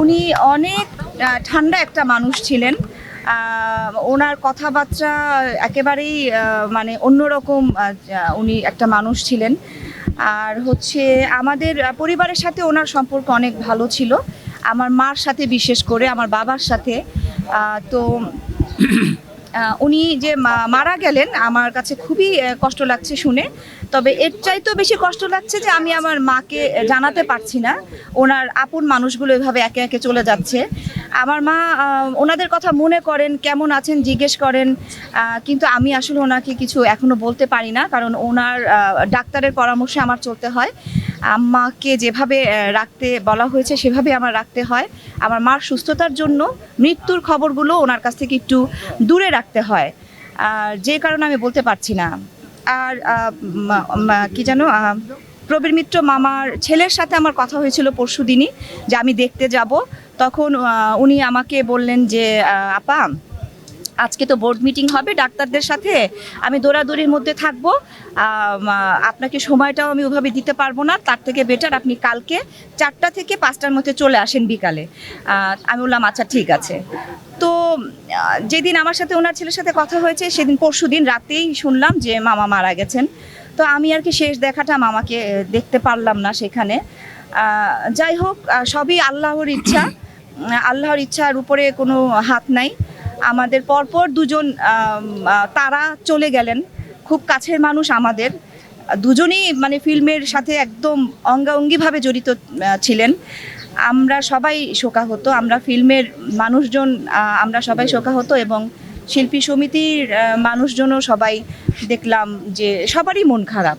উনি অনেক ঠান্ডা একটা মানুষ ছিলেন। ওনার কথাবার্তা একেবারেই মানে অন্যরকম উনি একটা মানুষ ছিলেন। আর হচ্ছে আমাদের পরিবারের সাথে ওনার সম্পর্ক অনেক ভালো ছিল। আমার মার সাথে বিশেষ করে, আমার বাবার সাথে। তো উনি যে মারা গেলেন, আমার কাছে খুবই কষ্ট লাগছে শুনে। তবে এর চাইতেও বেশি কষ্ট লাগছে যে আমি আমার মাকে জানাতে পারছি না। ওনার আপন মানুষগুলো এভাবে একে একে চলে যাচ্ছে। আমার মা ওনাদের কথা মনে করেন, কেমন আছেন জিজ্ঞেস করেন। কিন্তু আমি আসলে ওনাকে কিছু এখনও বলতে পারি না, কারণ ওনার ডাক্তারের পরামর্শে আমার চলতে হয়। আম্মাকে যেভাবে রাখতে বলা হয়েছে সেভাবে আমার রাখতে হয়। আমার মার সুস্থতার জন্য মৃত্যুর খবরগুলো ওনার কাছ থেকে একটু দূরে রাখতে হয়। আর যে কারণে আমি বলতে পারছি না। আর কি জানো প্রবীর মিত্র মামার ছেলের সাথে আমার কথা হয়েছিল পরশু দিনই, যে আমি দেখতে যাব। তখন উনি আমাকে বললেন যে আপা আজকে তো বোর্ড মিটিং হবে, ডাক্তারদের সাথে আমি দৌড়াদৌড়ির মধ্যে থাকব। আপনাকে সময়টাও আমি ওভাবে দিতে পারব না, তার থেকে বেটার আপনি কালকে চারটা থেকে পাঁচটার মধ্যে চলে আসেন বিকালে। আমি বললাম আচ্ছা ঠিক আছে। তো যেদিন আমার সাথে ওনার ছেলের সাথে কথা হয়েছে, সেদিন পরশু দিন রাতেই শুনলাম যে মামা মারা গেছেন। তো আমি আর কি শেষ দেখাটা মামাকে দেখতে পারলাম না সেখানে। যাই হোক সবই আল্লাহর ইচ্ছা। আল্লাহর ইচ্ছার উপরে কোনো হাত নাই। আমাদের পরপর দুজন তারা চলে গেলেন। খুব কাছের মানুষ আমাদের। দুজনেই মানে ফিল্মের সাথে একদম অঙ্গাঙ্গিভাবে জড়িত ছিলেন। আমরা সবাই শোকাহত। আমরা ফিল্মের মানুষজন আমরা সবাই শোকাহত এবং শিল্পী সমিতির মানুষজনও সবাই দেখলাম যে সবারই মন খারাপ।